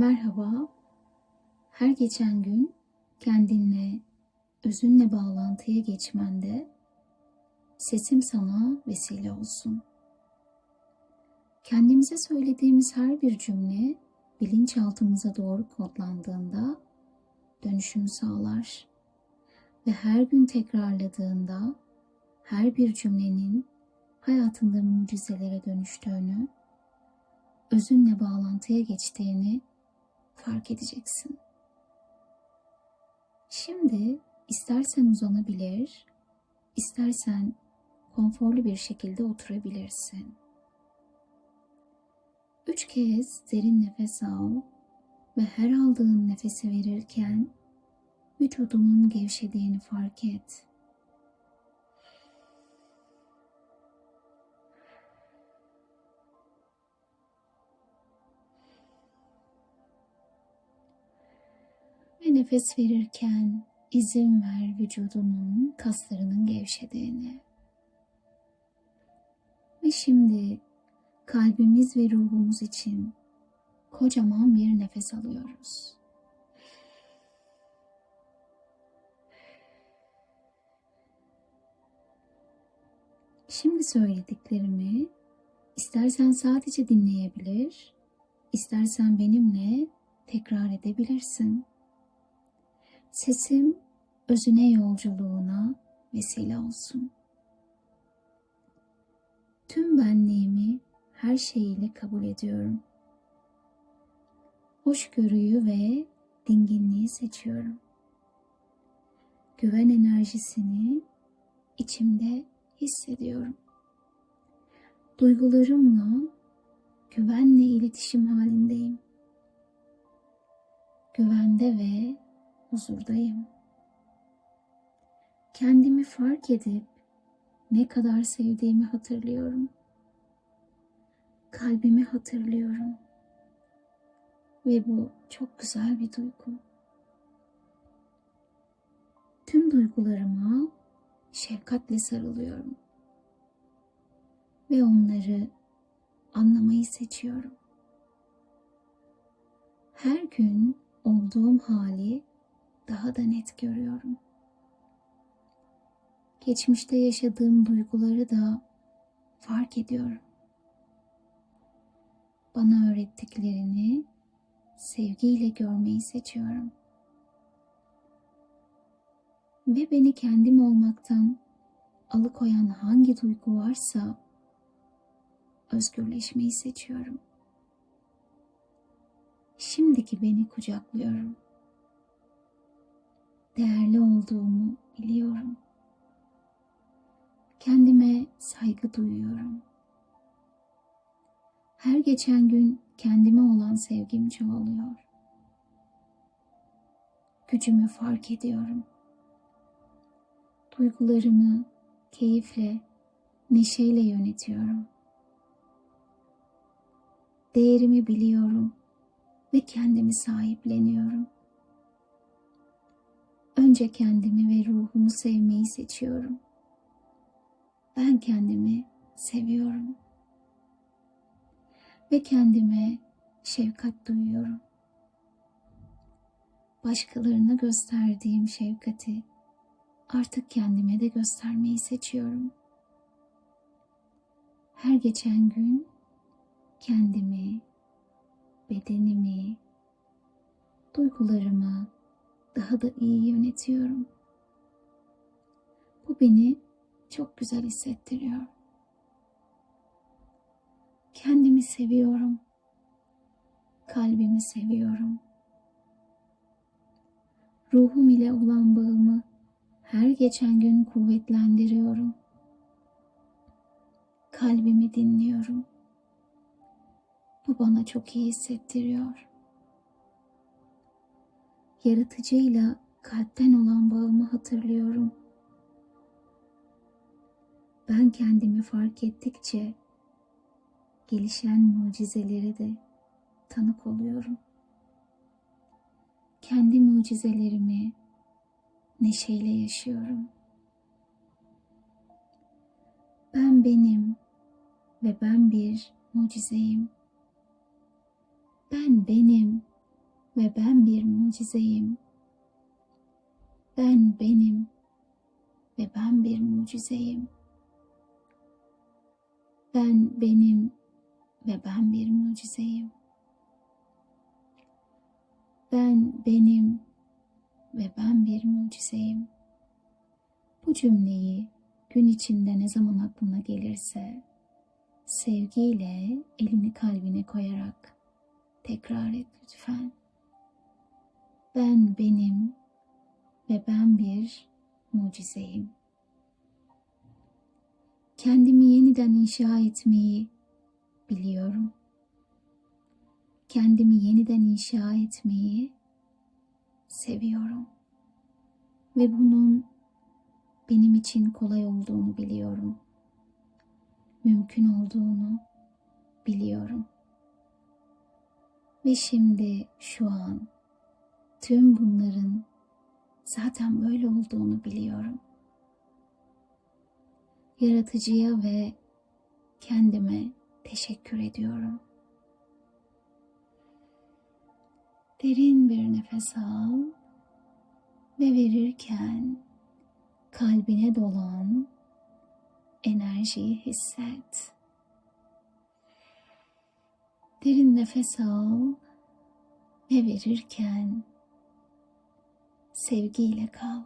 Merhaba. Her geçen gün kendinle, özünle bağlantıya geçmende sesim sana vesile olsun. Kendimize söylediğimiz her bir cümle bilinçaltımıza doğru kodlandığında dönüşüm sağlar ve her gün tekrarladığında her bir cümlenin hayatında mucizelere dönüştüğünü, özünle bağlantıya geçtiğini fark edeceksin. Şimdi istersen uzanabilir, istersen konforlu bir şekilde oturabilirsin. Üç kez derin nefes al ve her aldığın nefesi verirken vücudunun gevşediğini fark et. Nefes verirken izin ver vücudunun kaslarının gevşediğini. Ve şimdi kalbimiz ve ruhumuz için kocaman bir nefes alıyoruz. Şimdi söylediklerimi istersen sadece dinleyebilir, istersen benimle tekrar edebilirsin. Sesim özüne yolculuğuna vesile olsun. Tüm benliğimi her şeyiyle kabul ediyorum. Hoşgörüyü ve dinginliği seçiyorum. Güven enerjisini içimde hissediyorum. Duygularımla güvenle iletişim halindeyim. Güvende ve huzurdayım. Kendimi fark edip ne kadar sevdiğimi hatırlıyorum. Kalbimi hatırlıyorum. Ve bu çok güzel bir duygu. Tüm duygularıma şefkatle sarılıyorum. Ve onları anlamayı seçiyorum. Her gün olduğum hali daha da net görüyorum. Geçmişte yaşadığım duyguları da fark ediyorum. Bana öğrettiklerini sevgiyle görmeyi seçiyorum. Ve beni kendim olmaktan alıkoyan hangi duygu varsa özgürleşmeyi seçiyorum. Şimdiki beni kucaklıyorum. Değerli olduğumu biliyorum. Kendime saygı duyuyorum. Her geçen gün kendime olan sevgim çoğalıyor. Gücümü fark ediyorum. Duygularımı keyifle, neşeyle yönetiyorum. Değerimi biliyorum ve kendimi sahipleniyorum. Önce kendimi ve ruhumu sevmeyi seçiyorum. Ben kendimi seviyorum. Ve kendime şefkat duyuyorum. Başkalarına gösterdiğim şefkati artık kendime de göstermeyi seçiyorum. Her geçen gün kendimi, bedenimi, duygularımı daha da iyi yönetiyorum. Bu beni çok güzel hissettiriyor. Kendimi seviyorum. Kalbimi seviyorum. Ruhum ile olan bağımı her geçen gün kuvvetlendiriyorum. Kalbimi dinliyorum. Bu bana çok iyi hissettiriyor. Yaratıcıyla kalpten olan bağımı hatırlıyorum. Ben kendimi fark ettikçe gelişen mucizelere de tanık oluyorum. Kendi mucizelerimi neşeyle yaşıyorum. Ben benim ve ben bir mucizeyim. Ben benim ve ben bir mucizeyim. Ben benim ve ben bir mucizeyim. Ben benim ve ben bir mucizeyim. Ben benim ve ben bir mucizeyim. Bu cümleyi gün içinde ne zaman aklına gelirse sevgiyle elini kalbine koyarak tekrar et lütfen. Ben benim ve ben bir mucizeyim. Kendimi yeniden inşa etmeyi biliyorum. Kendimi yeniden inşa etmeyi seviyorum. Ve bunun benim için kolay olduğunu biliyorum. Mümkün olduğunu biliyorum. Ve şimdi şu an tüm bunların zaten böyle olduğunu biliyorum. Yaratıcıya ve kendime teşekkür ediyorum. Derin bir nefes al ve verirken kalbine dolan enerjiyi hisset. Derin nefes al ve verirken sevgiyle kal.